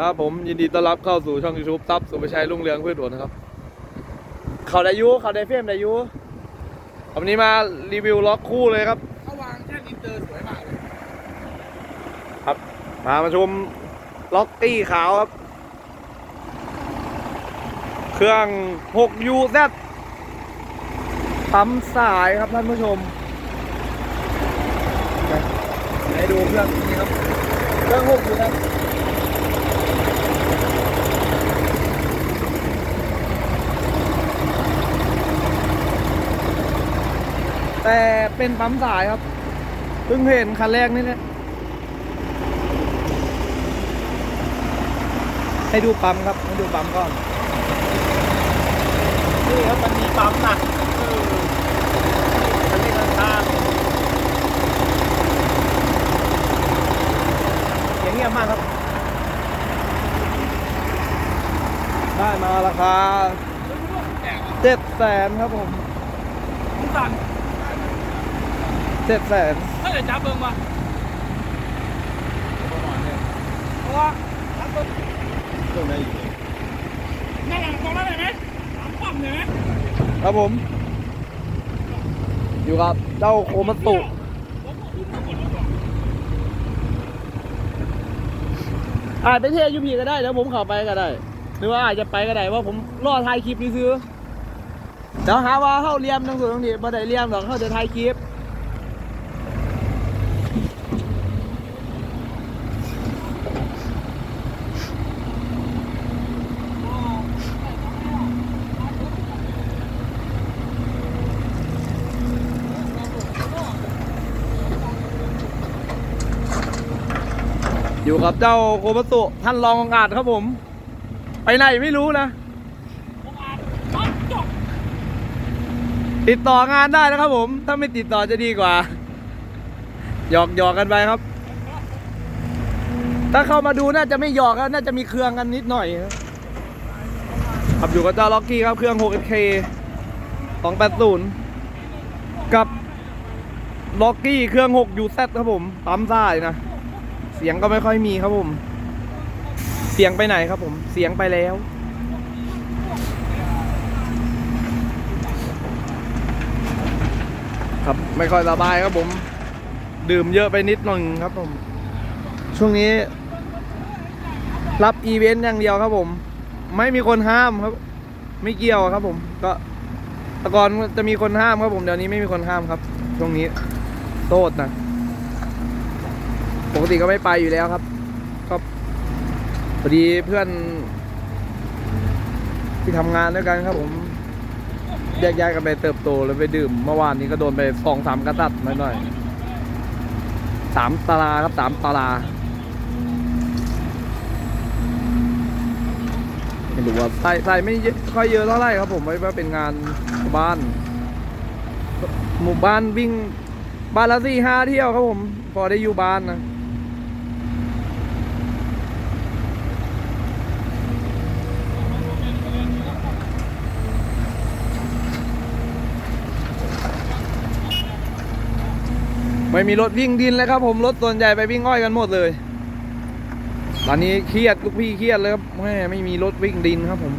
ครับผมยินดีต้อนรับเข้าสู่ช่อง YouTube ซับสุภชัยรุ่งเรืองพืชผลนะครับเขาได้ยุเขาได้เฟรมได้ยุวันนี้มารีวิวล็อกคู่เลยครับเขาวางแท่นอินเตอร์สวยมากเลยครับมามาชมล็อกตี้ขาวครับ เครื่อง 6UZ ปั๊มสายครับท่านผู้ชมให้ดูเครื่องนี้ครับ เครื่อง 6UZ แต่เป็นปั๊มสายครับ เพิ่งเห็นคันแรกนี่แหละให้ดูปั๊มครับ ให้ดูปั๊มก่อน นี่ครับมันมีปั๊มหนักเออมันมีข้างๆอย่างเงียบมากครับ ได้มาราคาเจ็ดแสนครับผมคุณสั่ง เจ็ดแสนถ้าจะจับเบิ่งมาเพราะว่าจับเบิ่งเครื่องไหนอยู่นั่นแหละตรงนั้นเลยนะสามปั๊มเลยนะครับผม อยู่กับเจ้าโคมัตสุอาจไปเที่ยวยูพีก็ได้แล้วผมเข้าไปก็ได้ หรือว่าอาจจะไปก็ได้ว่าผมรอถ่ายคลิปนี่ซื้อเดี๋ยวหาว่าเข้าเรียมทั้งส่วนทั้งทีบ่ได้เรียมหรอกเขาจะถ่ายคลิป อยู่กับเจ้าโคมัสุท่านรององอาจครับผม ไปไหนไม่รู้นะ ติดต่องานได้นะครับผม ถ้าไม่ติดต่อจะดีกว่า หยอกหยอกกันไปครับ ถ้าเข้ามาดูน่าจะไม่หยอกแล้วน่าจะมีเครื่องกันนิดหน่อยครับครับอยู่กับเจ้าล็อกกี้ครับเครื่อง 6K 280 กับล็อกกี้เครื่อง 6UZ ครับผมปั๊มซ้ายนะ เสียงก็ไม่ค่อยมีครับผม เสียงไปไหนครับผม เสียงไปแล้ว ครับไม่ค่อยสบายครับผม ดื่มเยอะไปนิดหนึ่งครับผม ช่วงนี้ รับอีเวนต์อย่างเดียวครับผม ไม่มีคนห้ามครับ ไม่เกี่ยวครับ ผม ก็แต่ก่อนจะมีคนห้ามครับผมเดี๋ยวนี้ไม่มีคนห้ามครับ ช่วงนี้โทษนะ ปกติก็ไม่ไปอยู่แล้วครับ ก็พอดีเพื่อน ที่ทำงานด้วยกันครับผมแยกย้ายกันไปเติบโตแล้วไปดื่ม เมื่อวานนี้ก็โดนไปสองสามกระตัดหน่อยๆสามตาราครับสามตาราไม่รู้ว่าใส่ใส่ไม่ค่อยเยอะเท่าไหร่ครับผมไม่ว่าเป็นงานบ้าน หมู่บ้านวิ่งบ้านละสี่ห้าเที่ยวครับผม พอได้อยู่บ้านนะ ไม่มีรถวิ่งดินเลยครับ ผมรถส่วนใหญ่ไปวิ่งอ้อยกันหมดเลย ตอนนี้เครียดลูกพี่เครียดเลยครับแม่ไม่มีรถวิ่งดินครับผม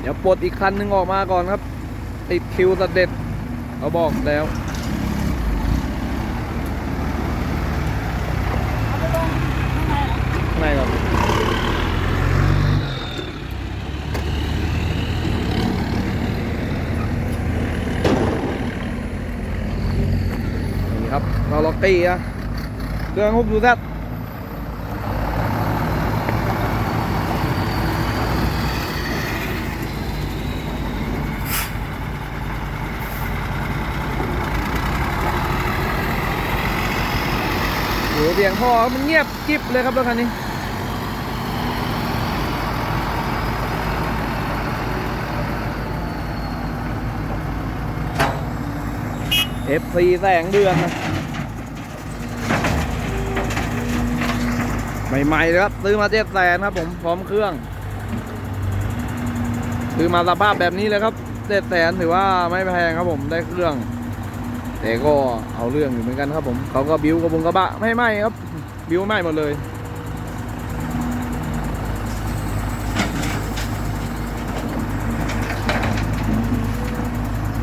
เดี๋ยวปลดอีกคันหนึงออกมาก่อนครับ ติดคิวสเด็จเขาบอกแล้วข้างในก่อนนี่ครับ เราล็อกตี้อะเครื่องฮุกดูแซดโหเสียงพ่อมันเงียบกริบเลยครับรถคันนี้ FC แสงเดือนนะ ใหม่ๆเลยครับ ซื้อมาเจ็ดแสนครับผมพร้อมเครื่อง ซื้อมาสภาพแบบนี้เลยครับเจ็ดแสนถือว่าไม่แพงครับผมได้เครื่อง แต่ก็เอาเรื่องอยู่เหมือนกันครับผมเขาก็บิ้วกระบงกระบะไม่ไหมครับ บิวใหม่หมดเลย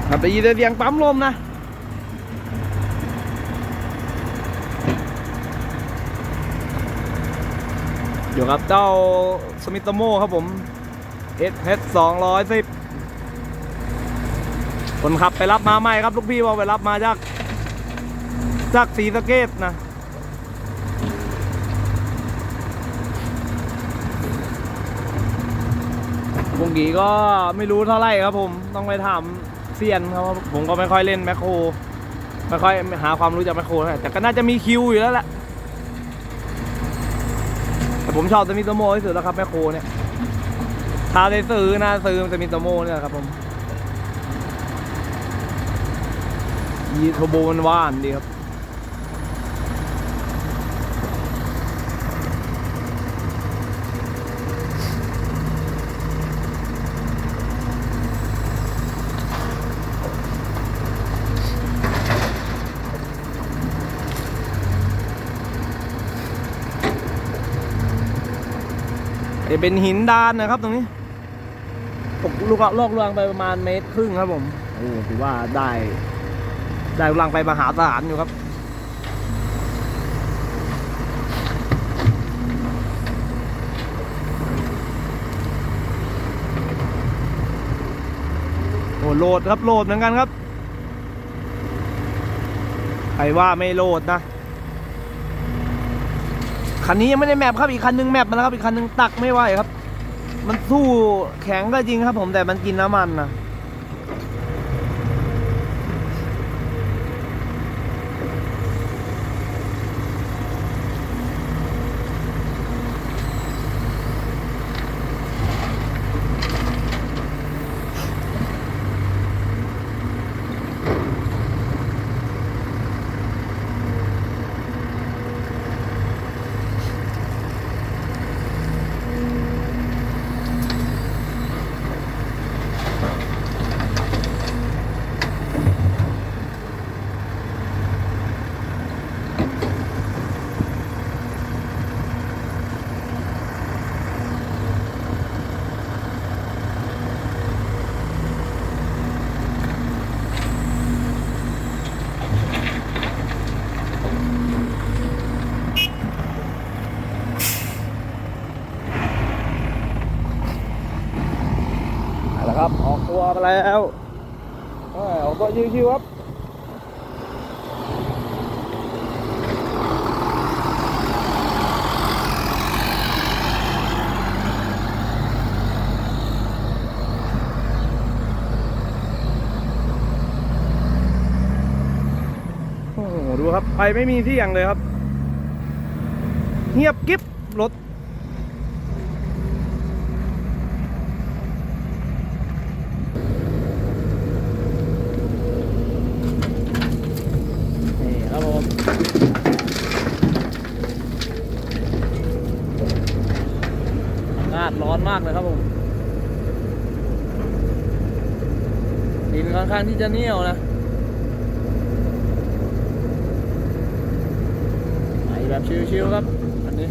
ครับได้ยินเสียงปั๊มลมนะ อยู่กับเจ้าสมิตโมครับผม S H สองร้อยสิบคนขับไปรับมาใหม่ครับลูกพี่ว่าไปรับมาจาก จากสีสะเกตนะบงกีก็ไม่รู้เท่าไหร่ครับผมต้องไปถามเซียนครับผมก็ไม่ค่อยเล่นแมคโครไม่ค่อยหาความรู้จากแมคโครเท่าไรแต่ก็น่าจะมีคิวอยู่แล้วแหละ แต่ผมชอบสมิโตโมที่สุดแล้วครับแมคโครเนี่ยถ้าได้ซื้อนะซื้อสมิโตโมเนี่ยครับผมยีโทโบมันว่านดีครับ จะเป็นหินดานนะครับตรงนี้ตกลูกลอกลวงไปประมาณเมตรครึ่งครับผมโอ้ถือว่าได้ ได้ลูกลังไปมหาศาลอยู่ครับโอ้โหลดครับโหลดเหมือนกันครับ ใครว่าไม่โหลดนะ คันนี้ยังไม่ได้แมปครับอีกคันนึงแมปมาแล้วครับอีกคันนึงตักไม่ไหวครับ มันสู้แข็งก็จริงครับ ผมแต่มันกินน้ำมันนะ อาละครับ ออกตัวไปแล้วออกตัวชิวๆครับดูครับ ไปไม่มีที่อย่างเลยครับ เงียบกิ๊บรถ นี่ครับผมอากาศ ร้อนมากเลยครับผมดินค่อนข้างที่จะเหนียวนะไปแบบชิวๆครับ อันนี้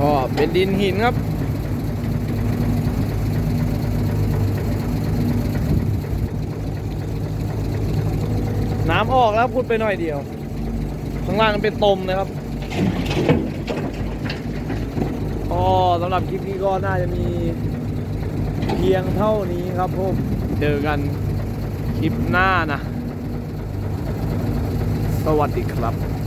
ก็ เป็นดินหินครับ น้ำออกแล้วพุดไปหน่อยเดียว ข้างล่างมันเป็นตมนะครับก็สำหรับคลิปนี้ก็น่าจะมีเพียงเท่านี้ครับผมเจอกันคลิปหน้านะ สวัสดีครับ